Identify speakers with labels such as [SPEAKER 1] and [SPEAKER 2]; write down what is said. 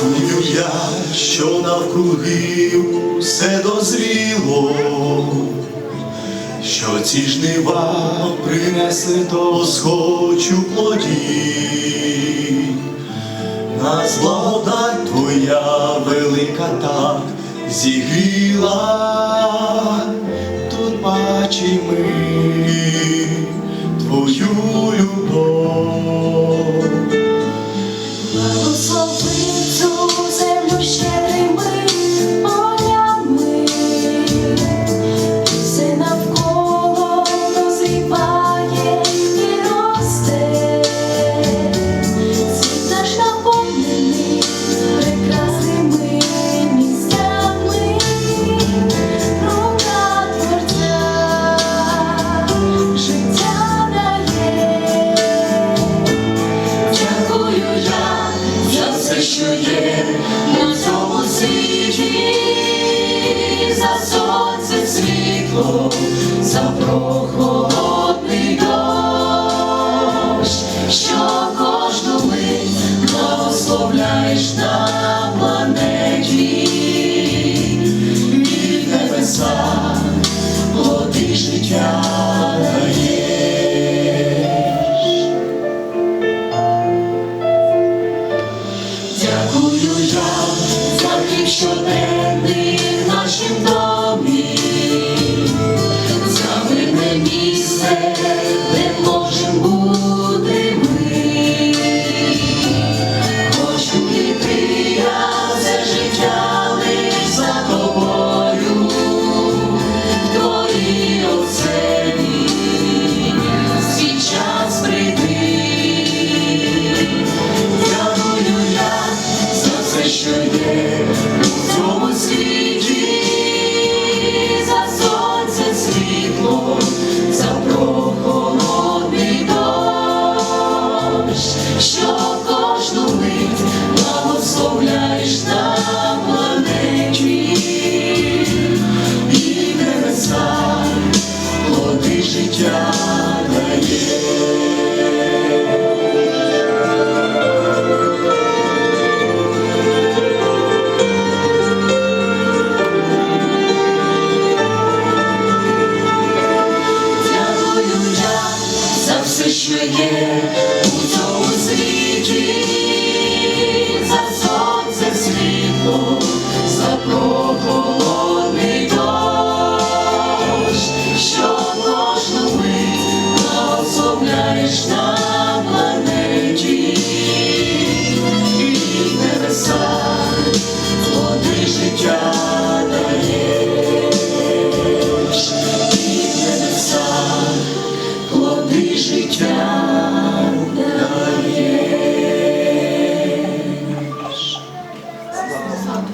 [SPEAKER 1] Рахую я, що навкруги все дозріло, що ці жнива принесли то схочу плоді, нас благодать твоя велика так зігріла.
[SPEAKER 2] що є на цьому світі, за сонце світло, за прохолодний дощ, що кожну мить благословляєш на. should live.